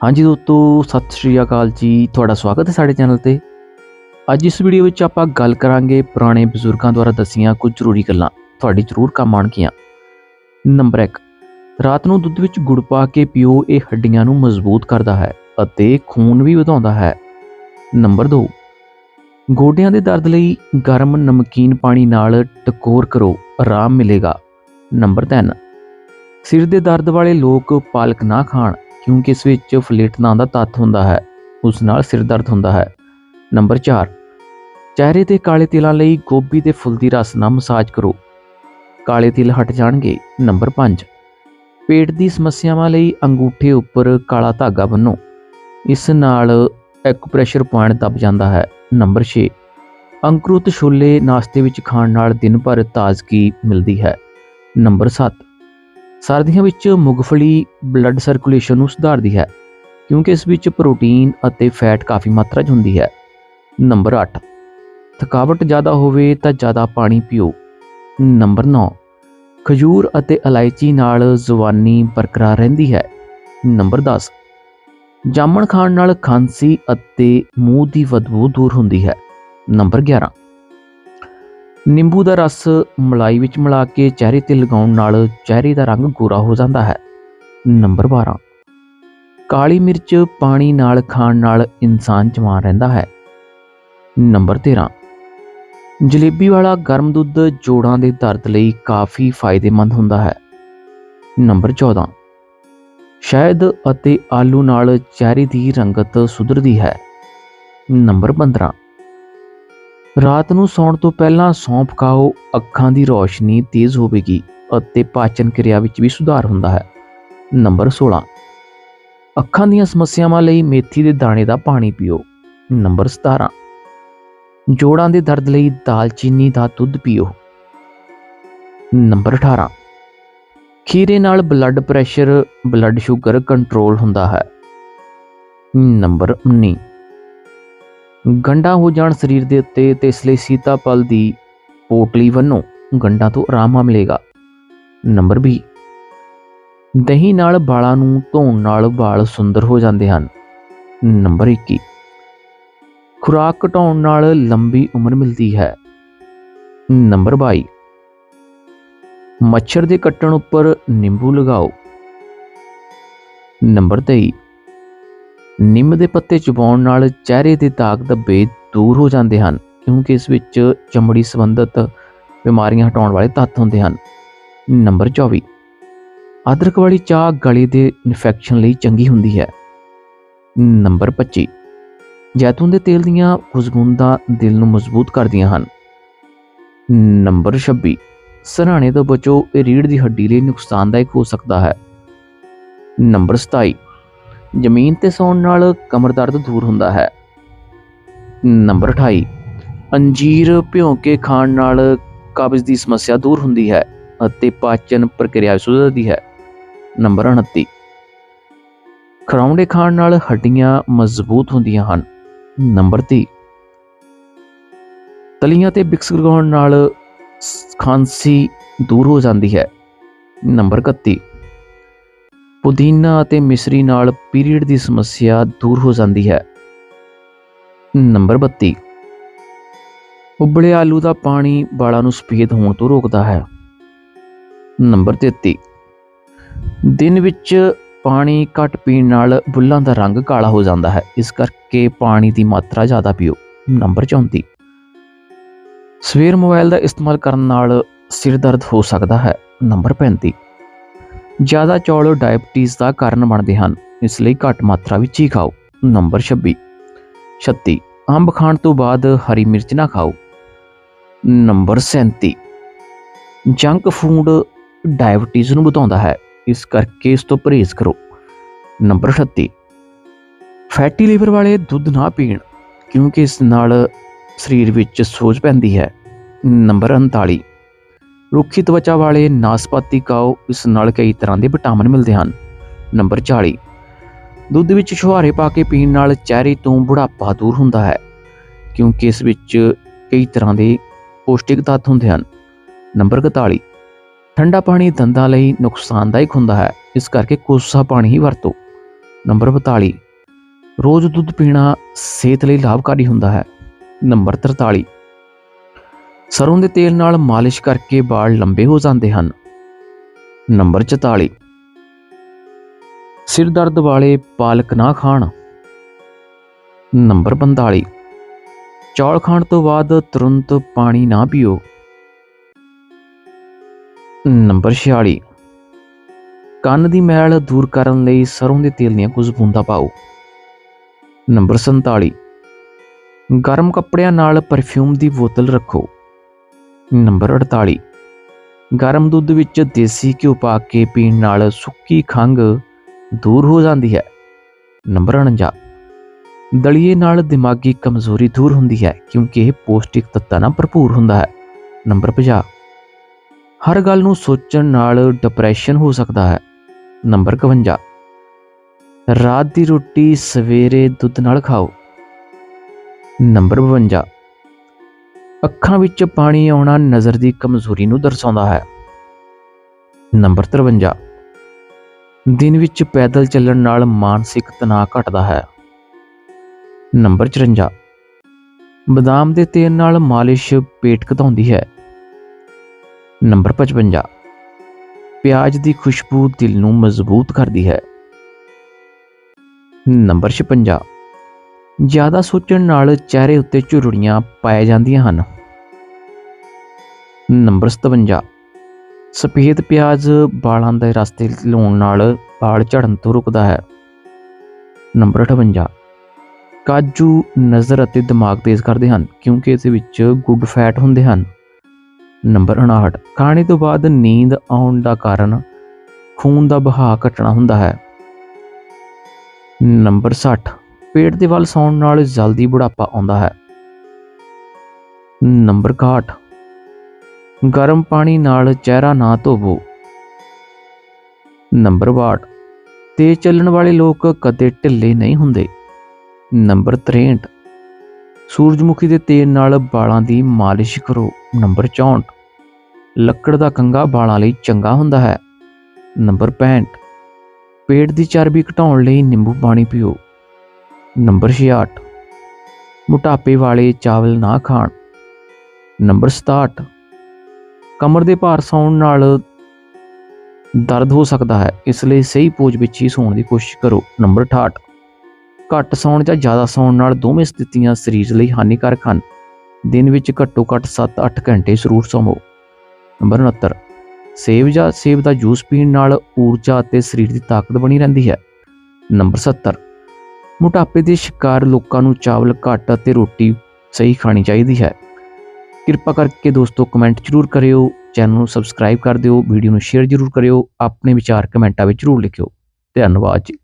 ਹਾਂਜੀ ਦੋਸਤੋ, ਸਤਿ ਸ਼੍ਰੀ ਅਕਾਲ ਜੀ। ਤੁਹਾਡਾ ਸਵਾਗਤ ਹੈ ਸਾਡੇ ਚੈਨਲ ਤੇ। ਅੱਜ ਇਸ ਵੀਡੀਓ ਵਿੱਚ ਆਪਾਂ ਗੱਲ ਕਰਾਂਗੇ ਪੁਰਾਣੇ ਬਜ਼ੁਰਗਾਂ ਦੁਆਰਾ ਦੱਸੀਆਂ ਕੁਝ ਜ਼ਰੂਰੀ ਗੱਲਾਂ। ਤੁਹਾਡੀ ਜ਼ਰੂਰ ਕੰਮ ਆਣਗੀਆਂ ਨੰਬਰ 1 ਰਾਤ ਨੂੰ ਦੁੱਧ ਵਿੱਚ ਗੁੜ ਪਾ ਕੇ ਪੀਓ, ਇਹ ਹੱਡੀਆਂ ਨੂੰ ਮਜ਼ਬੂਤ ਕਰਦਾ ਹੈ ਅਤੇ ਖੂਨ ਵੀ ਵਧਾਉਂਦਾ ਹੈ। ਨੰਬਰ 2 ਗੋਡਿਆਂ ਦੇ ਦਰਦ ਲਈ ਗਰਮ ਨਮਕੀਨ ਪਾਣੀ ਨਾਲ ਟਕੋਰ ਕਰੋ, ਆਰਾਮ ਮਿਲੇਗਾ। ਨੰਬਰ 3 ਸਿਰ ਦੇ ਦਰਦ ਵਾਲੇ ਲੋਕ ਪਾਲਕ ਨਾ ਖਾਣ। ਕਿਉਂਕਿ ਇਸ ਵਿੱਚ ਫਲੇਟਨਾਂ ਦਾ ਤੱਤ ਹੁੰਦਾ ਹੈ, ਉਸ ਨਾਲ ਸਿਰ ਦਰਦ ਹੁੰਦਾ ਹੈ। ਨੰਬਰ 4 ਚਿਹਰੇ ਤੇ ਕਾਲੇ ਤਿਲਾਂ ਲਈ ਗੋਭੀ ਦੇ ਫੁੱਲ ਦੀ ਰਸ ਨਾਲ ਮਸਾਜ ਕਰੋ। ਕਾਲੇ ਤਿਲ ਹਟ ਜਾਣਗੇ। ਨੰਬਰ 5 ਪੇਟ ਦੀ ਸਮੱਸਿਆਵਾਂ ਲਈ ਅੰਗੂਠੇ ਉੱਪਰ ਕਾਲਾ ਧਾਗਾ ਬੰਨੋ ਇਸ ਨਾਲ ਐਕੂਪ੍ਰੈਸ਼ਰ ਪੁਆਇੰਟ ਦਬ ਜਾਂਦਾ ਹੈ। ਨੰਬਰ 6 ਅੰਕੁਰਿਤ ਛੋਲੇ ਨਾਸ਼ਤੇ ਵਿੱਚ ਖਾਣ ਨਾਲ ਦਿਨ ਭਰ ਤਾਜ਼ਗੀ ਮਿਲਦੀ ਹੈ। ਨੰਬਰ 7 ਸਰਦੀਆਂ ਵਿੱਚ ਮੂੰਗਫਲੀ ਬਲੱਡ ਸਰਕੂਲੇਸ਼ਨ ਨੂੰ ਸੁਧਾਰਦੀ ਹੈ, ਕਿਉਂਕਿ ਇਸ ਵਿੱਚ ਪ੍ਰੋਟੀਨ ਅਤੇ ਫੈਟ ਕਾਫੀ ਮਾਤਰਾ 'ਚ ਹੁੰਦੀ ਹੈ। ਨੰਬਰ 8 ਥਕਾਵਟ ਜ਼ਿਆਦਾ ਹੋਵੇ ਤਾਂ ਜ਼ਿਆਦਾ ਪਾਣੀ ਪੀਓ। ਨੰਬਰ 9 ਖਜੂਰ ਅਤੇ ਇਲਾਇਚੀ ਨਾਲ ਜਵਾਨੀ ਬਰਕਰਾਰ ਰਹਿੰਦੀ ਹੈ। ਨੰਬਰ 10 ਜਾਮਣ ਖਾਣ ਨਾਲ ਖਾਂਸੀ ਅਤੇ ਮੂੰਹ ਦੀ ਬਦਬੂ ਦੂਰ ਹੁੰਦੀ ਹੈ। ਨੰਬਰ 11 ਨਿੰਬੂ ਦਾ ਰਸ ਮਲਾਈ ਵਿੱਚ ਮਿਲਾ ਕੇ ਚਿਹਰੇ ਤੇ ਲਗਾਉਣ ਨਾਲ ਚਿਹਰੇ ਦਾ ਰੰਗ ਗੋਰਾ ਹੋ ਜਾਂਦਾ ਹੈ। ਨੰਬਰ 12 ਕਾਲੀ ਮਿਰਚ ਪਾਣੀ ਨਾਲ ਖਾਣ ਨਾਲ ਇਨਸਾਨ ਜਵਾਨ ਰਹਿੰਦਾ ਹੈ। ਨੰਬਰ 13 ਜਲੇਬੀ ਵਾਲਾ ਗਰਮ ਦੁੱਧ ਜੋੜਾਂ ਦੇ ਦਰਦ ਲਈ ਕਾਫੀ ਫਾਇਦੇਮੰਦ ਹੁੰਦਾ ਹੈ। ਨੰਬਰ 14 ਸ਼ਹਿਦ ਅਤੇ ਆਲੂ ਨਾਲ ਚਿਹਰੇ ਦੀ ਰੰਗਤ ਸੁਧਰਦੀ ਹੈ। ਨੰਬਰ 15 ਰਾਤ ਨੂੰ ਸੌਣ ਤੋਂ ਪਹਿਲਾਂ ਸੌਂਫ ਖਾਓ, ਅੱਖਾਂ ਦੀ ਰੌਸ਼ਨੀ ਤੇਜ਼ ਹੋਵੇਗੀ ਅਤੇ ਪਾਚਨ ਕਿਰਿਆ ਵਿੱਚ ਵੀ ਸੁਧਾਰ ਹੁੰਦਾ ਹੈ। ਨੰਬਰ 16 ਅੱਖਾਂ ਦੀਆਂ ਸਮੱਸਿਆਵਾਂ ਲਈ ਮੇਥੀ ਦੇ ਦਾਣੇ ਦਾ ਪਾਣੀ ਪੀਓ। ਨੰਬਰ 17 ਜੋੜਾਂ ਦੇ ਦਰਦ ਲਈ ਦਾਲਚੀਨੀ ਦਾ ਦੁੱਧ ਪੀਓ। ਨੰਬਰ 18 ਖੀਰੇ ਨਾਲ blood pressure blood sugar control ਹੁੰਦਾ ਹੈ। ਨੰਬਰ 19 ਗੰਡਾ ਹੋ ਜਾਣ ਸਰੀਰ ਦੇ ਉੱਤੇ ਤੇ ਇਸ ਲਈ ਸੀਤਾਪਲ ਦੀ ਪੋਟਲੀ ਬੰਨੋ ਗੰਡਾ ਤੋਂ ਆਰਾਮ ਮਿਲੇਗਾ। ਨੰਬਰ 20 ਦਹੀਂ ਨਾਲ ਵਾਲਾਂ ਨੂੰ ਧੋਣ ਨਾਲ ਵਾਲ ਸੁੰਦਰ ਹੋ ਜਾਂਦੇ ਹਨ। ਨੰਬਰ 21 ਖੁਰਾਕ ਘਟਾਉਣ ਨਾਲ ਲੰਬੀ ਉਮਰ ਮਿਲਦੀ ਹੈ। ਨੰਬਰ 22 ਮੱਛਰ ਦੇ ਕੱਟਣ ਉੱਪਰ ਨਿੰਬੂ ਲਗਾਓ। ਨੰਬਰ 23 ਨਿੰਮ ਦੇ ਪੱਤੇ ਚਬਾਉਣ ਨਾਲ ਚਿਹਰੇ ਦੇ ਦਾਗ ਧੱਬੇ ਦੂਰ ਹੋ ਜਾਂਦੇ ਹਨ, ਕਿਉਂਕਿ ਇਸ ਵਿੱਚ ਚਮੜੀ ਸੰਬੰਧਿਤ ਬਿਮਾਰੀਆਂ ਹਟਾਉਣ ਵਾਲੇ ਤੱਤ ਹੁੰਦੇ ਹਨ। ਨੰਬਰ 24 ਅਦਰਕ ਵਾਲੀ ਚਾਹ ਗਲੇ ਦੇ ਇਨਫੈਕਸ਼ਨ ਲਈ ਚੰਗੀ ਹੁੰਦੀ ਹੈ। ਨੰਬਰ 25 ਜੈਤੂਨ ਦੇ ਤੇਲ ਦੀਆਂ ਖੁਸ਼ਬੂੰਦਾਂ ਦਿਲ ਨੂੰ ਮਜ਼ਬੂਤ ਕਰਦੀਆਂ ਹਨ। ਨੰਬਰ 26 ਸਰਾਣੇ ਤੋਂ ਬਚੋ, ਇਹ ਰੀੜ ਦੀ ਹੱਡੀ ਲਈ ਨੁਕਸਾਨਦਾਇਕ ਹੋ ਸਕਦਾ ਹੈ। ਨੰਬਰ 27 ਜ਼ਮੀਨ ਤੇ ਸੌਣ ਨਾਲ ਕਮਰ ਦਰਦ ਦੂਰ ਹੁੰਦਾ ਹੈ। ਨੰਬਰ 28 ਅੰਜੀਰ ਭਿਉਂ ਕੇ ਖਾਣ ਨਾਲ ਕਬਜ਼ ਦੀ ਸਮੱਸਿਆ ਦੂਰ ਹੁੰਦੀ ਹੈ ਅਤੇ ਪਾਚਨ ਪ੍ਰਕਿਰਿਆ ਸੁਧਰਦੀ ਹੈ। ਨੰਬਰ 29 ਖਰੌਂਡੇ ਖਾਣ ਨਾਲ ਹੱਡੀਆਂ ਮਜ਼ਬੂਤ ਹੁੰਦੀਆਂ ਹਨ। ਨੰਬਰ 30 ਤਲੀਆਂ ਤੇ ਬਿਕਸ ਲਗਾਉਣ ਨਾਲ ਖਾਂਸੀ ਦੂਰ ਹੋ ਜਾਂਦੀ ਹੈ। ਨੰਬਰ 31 ਪੁਦੀਨਾ ਅਤੇ ਮਿਸ਼ਰੀ ਨਾਲ ਪੀਰੀਅਡ ਦੀ ਸਮੱਸਿਆ ਦੂਰ ਹੋ ਜਾਂਦੀ ਹੈ। ਨੰਬਰ 32 ਉਬਲੇ ਆਲੂ ਦਾ ਪਾਣੀ ਵਾਲਾਂ ਨੂੰ ਸਫੇਦ ਹੋਣ ਤੋਂ ਰੋਕਦਾ ਹੈ। ਨੰਬਰ 33 ਦਿਨ ਵਿੱਚ ਪਾਣੀ ਘੱਟ ਪੀਣ ਨਾਲ ਬੁੱਲਾਂ ਦਾ ਰੰਗ ਕਾਲਾ ਹੋ ਜਾਂਦਾ ਹੈ। ਇਸ ਕਰਕੇ ਪਾਣੀ ਦੀ ਮਾਤਰਾ ਜ਼ਿਆਦਾ ਪੀਓ। ਨੰਬਰ 34 ਸਵੇਰ ਮੋਬਾਈਲ ਦਾ ਇਸਤੇਮਾਲ ਕਰਨ ਨਾਲ ਸਿਰ ਦਰਦ ਹੋ ਸਕਦਾ ਹੈ। ਨੰਬਰ 35 ਜ਼ਿਆਦਾ ਚੌਲ ਡਾਇਬਟੀਜ਼ ਦਾ ਕਾਰਨ ਬਣਦੇ ਹਨ, ਇਸ ਲਈ ਘੱਟ ਮਾਤਰਾ ਵਿੱਚ ਹੀ ਖਾਓ। ਨੰਬਰ 26 36 ਅੰਬ ਖਾਣ ਤੋਂ ਬਾਅਦ ਹਰੀ ਮਿਰਚ ਨਾ ਖਾਓ। ਨੰਬਰ 37 ਜੰਕ ਫੂਡ ਡਾਇਬਟੀਜ਼ ਨੂੰ ਵਧਾਉਂਦਾ ਹੈ, ਇਸ ਕਰਕੇ ਇਸ ਤੋਂ ਪਰਹੇਜ਼ ਕਰੋ। ਨੰਬਰ 38 ਫੈਟੀ ਲੀਵਰ ਵਾਲੇ ਦੁੱਧ ਨਾ ਪੀਣ, ਕਿਉਂਕਿ ਇਸ ਨਾਲ ਸਰੀਰ ਵਿੱਚ ਸੋਜ ਪੈਂਦੀ ਹੈ। ਨੰਬਰ 39 ਰੁੱਖੀ ਤਵਚਾ ਵਾਲੇ ਨਾਸਪਾਤੀ ਖਾਓ ਇਸ ਨਾਲ ਕਈ ਤਰ੍ਹਾਂ ਦੇ ਵਿਟਾਮਿਨ ਮਿਲਦੇ ਹਨ। ਨੰਬਰ 40 ਦੁੱਧ ਵਿੱਚ ਛੁਹਾਰੇ ਪਾ ਕੇ ਪੀਣ ਨਾਲ ਚਿਹਰੇ ਤੋਂ ਬੁਢਾਪਾ ਦੂਰ ਹੁੰਦਾ ਹੈ, ਕਿਉਂਕਿ ਇਸ ਵਿੱਚ ਕਈ ਤਰ੍ਹਾਂ ਦੇ ਪੌਸ਼ਟਿਕ ਤੱਤ ਹੁੰਦੇ ਹਨ। ਨੰਬਰ 41 ਠੰਡਾ ਪਾਣੀ ਦੰਦਾਂ ਲਈ ਨੁਕਸਾਨਦਾਇਕ ਹੁੰਦਾ ਹੈ, ਇਸ ਕਰਕੇ ਕੋਸਾ ਪਾਣੀ ਹੀ ਵਰਤੋ। ਨੰਬਰ 42 ਰੋਜ਼ ਦੁੱਧ ਪੀਣਾ ਸਿਹਤ ਲਈ ਲਾਭਕਾਰੀ ਹੁੰਦਾ ਹੈ। ਨੰਬਰ 43 ਸਰੋਂ ਦੇ ਤੇਲ ਨਾਲ ਮਾਲਿਸ਼ ਕਰਕੇ ਵਾਲ ਲੰਬੇ ਹੋ ਜਾਂਦੇ ਹਨ। ਨੰਬਰ 44 ਸਿਰ ਦਰਦ ਵਾਲੇ ਪਾਲਕ ਨਾ ਖਾਣ। ਨੰਬਰ 45 ਚੌਲ ਖਾਣ ਤੋਂ ਬਾਅਦ ਤੁਰੰਤ ਪਾਣੀ ਨਾ ਪੀਓ। ਨੰਬਰ 46 ਕੰਨ ਦੀ ਮੈਲ ਦੂਰ ਕਰਨ ਲਈ ਸਰੋਂ ਦੇ ਤੇਲ ਦੀਆਂ ਕੁਝ ਬੂੰਦਾਂ ਪਾਓ। ਨੰਬਰ 47 ਗਰਮ ਕੱਪੜਿਆਂ ਨਾਲ ਪਰਫਿਊਮ ਦੀ ਬੋਤਲ ਰੱਖੋ। ਨੰਬਰ 48 ਗਰਮ ਦੁੱਧ ਵਿੱਚ ਦੇਸੀ ਘਿਓ ਪਾ ਕੇ ਪੀਣ ਨਾਲ ਸੁੱਕੀ ਖੰਘ ਦੂਰ ਹੋ ਜਾਂਦੀ ਹੈ। ਨੰਬਰ 49 ਦਲੀਏ ਨਾਲ ਦਿਮਾਗੀ ਕਮਜ਼ੋਰੀ ਦੂਰ ਹੁੰਦੀ ਹੈ ਕਿਉਂਕਿ ਇਹ ਪੌਸ਼ਟਿਕ ਤੱਤਾਂ ਨਾਲ ਭਰਪੂਰ ਹੁੰਦਾ ਹੈ। ਨੰਬਰ 50 ਹਰ ਗੱਲ ਨੂੰ ਸੋਚਣ ਨਾਲ ਡਿਪਰੈਸ਼ਨ ਹੋ ਸਕਦਾ ਹੈ। ਨੰਬਰ 51 ਰਾਤ ਦੀ ਰੋਟੀ ਸਵੇਰੇ ਦੁੱਧ ਨਾਲ ਖਾਓ। ਨੰਬਰ 52 ਅੱਖਾਂ ਵਿੱਚ ਪਾਣੀ ਆਉਣਾ ਨਜ਼ਰ ਦੀ ਕਮਜ਼ੋਰੀ ਨੂੰ ਦਰਸਾਉਂਦਾ ਹੈ। ਨੰਬਰ 53 ਦਿਨ ਵਿੱਚ ਪੈਦਲ ਚੱਲਣ ਨਾਲ ਮਾਨਸਿਕ ਤਣਾਅ ਘਟਦਾ ਹੈ। ਨੰਬਰ 54 ਬਦਾਮ ਦੇ ਤੇਲ ਨਾਲ ਮਾਲਿਸ਼ ਪੇਟ ਘਟਾਉਂਦੀ ਹੈ। ਨੰਬਰ 55 ਪਿਆਜ਼ ਦੀ ਖੁਸ਼ਬੂ ਦਿਲ ਨੂੰ ਮਜ਼ਬੂਤ ਕਰਦੀ ਹੈ। ਨੰਬਰ 56 ਜ਼ਿਆਦਾ ਸੋਚਣ ਨਾਲ ਚਿਹਰੇ ਉੱਤੇ ਝੁਰੜੀਆਂ ਪਾਏ ਜਾਂਦੀਆਂ ਹਨ। ਨੰਬਰ 57 ਸਫੇਦ ਪਿਆਜ਼ ਵਾਲਾਂ ਦੇ ਰਸਤੇ ਲਾਉਣ ਨਾਲ ਵਾਲ ਝੜਨ ਤੋਂ ਰੁਕਦਾ ਹੈ। ਨੰਬਰ 58 ਕਾਜੂ ਨਜ਼ਰ ਅਤੇ ਦਿਮਾਗ ਤੇਜ਼ ਕਰਦੇ ਹਨ ਕਿਉਂਕਿ ਇਸ ਵਿੱਚ ਗੁੱਡ ਫੈਟ ਹੁੰਦੇ ਹਨ। ਨੰਬਰ 59 ਖਾਣੇ ਤੋਂ ਬਾਅਦ ਨੀਂਦ ਆਉਣ ਦਾ ਕਾਰਨ ਖੂਨ ਦਾ ਬਹਾਅ ਘਟਣਾ ਹੁੰਦਾ ਹੈ। ਨੰਬਰ 60 ਪੇਟ ਦੇ ਵੱਲ ਸੌਣ ਨਾਲ ਜਲਦੀ ਬੁਢਾਪਾ ਆਉਂਦਾ ਹੈ। ਨੰਬਰ 61 ਗਰਮ ਪਾਣੀ ਨਾਲ ਚਿਹਰਾ ਨਾ ਧੋਵੋ। ਨੰਬਰ 62 ਤੇਜ਼ ਚੱਲਣ ਵਾਲੇ ਲੋਕ ਕਦੇ ਢਿੱਲੇ ਨਹੀਂ ਹੁੰਦੇ। ਨੰਬਰ 63 ਸੂਰਜਮੁਖੀ ਦੇ ਤੇਲ ਨਾਲ ਵਾਲਾਂ ਦੀ ਮਾਲਿਸ਼ ਕਰੋ। ਨੰਬਰ 64 ਲੱਕੜ ਦਾ ਕੰਗਾ ਵਾਲਾਂ ਲਈ ਚੰਗਾ ਹੁੰਦਾ ਹੈ। ਨੰਬਰ 65 ਪੇਟ ਦੀ ਚਰਬੀ ਘਟਾਉਣ ਲਈ ਨਿੰਬੂ ਪਾਣੀ ਪੀਓ। ਨੰਬਰ 66 ਮੋਟਾਪੇ ਵਾਲੇ ਚਾਵਲ ਨਾ ਖਾਣ। ਨੰਬਰ 67 ਕਮਰ ਦੇ ਭਾਰ ਸੌਣ ਨਾਲ ਦਰਦ ਹੋ ਸਕਦਾ ਹੈ। ਇਸ ਲਈ ਸਹੀ ਪੋਜ ਵਿੱਚ ਹੀ ਸੌਣ ਦੀ ਕੋਸ਼ਿਸ਼ ਕਰੋ। ਨੰਬਰ 68 ਘੱਟ ਸੌਣ ਜਾਂ ਜ਼ਿਆਦਾ ਸੌਣ ਨਾਲ ਦੋਵੇਂ ਸਥਿਤੀਆਂ ਸਰੀਰ ਲਈ ਹਾਨੀਕਾਰਕ ਹਨ। ਦਿਨ ਵਿੱਚ ਘੱਟੋ ਘੱਟ 7-8 ਘੰਟੇ ਜ਼ਰੂਰ ਸੌਵੋ। ਨੰਬਰ 69 ਸੇਬ ਜਾਂ ਸੇਬ ਦਾ ਜੂਸ ਪੀਣ ਨਾਲ ਊਰਜਾ ਅਤੇ ਸਰੀਰ ਦੀ ਤਾਕਤ ਬਣੀ ਰਹਿੰਦੀ ਹੈ। ਨੰਬਰ 70 ਮੋਟਾਪੇ ਦੇ ਸ਼ਿਕਾਰ ਲੋਕਾਂ ਨੂੰ ਚਾਵਲ, ਘੱਟ ਅਤੇ ਰੋਟੀ ਸਹੀ ਖਾਣੀ ਚਾਹੀਦੀ ਹੈ। ਕਿਰਪਾ ਕਰਕੇ ਦੋਸਤੋ ਕਮੈਂਟ ਜ਼ਰੂਰ ਕਰਿਓ ਚੈਨਲ ਨੂੰ ਸਬਸਕ੍ਰਾਈਬ ਕਰ ਦਿਓ ਵੀਡੀਓ ਨੂੰ ਸ਼ੇਅਰ ਜ਼ਰੂਰ ਕਰਿਓ, ਆਪਣੇ ਵਿਚਾਰ ਕਮੈਂਟਾਂ ਵਿੱਚ ਜ਼ਰੂਰ ਲਿਖਿਓ। ਧੰਨਵਾਦ ਜੀ।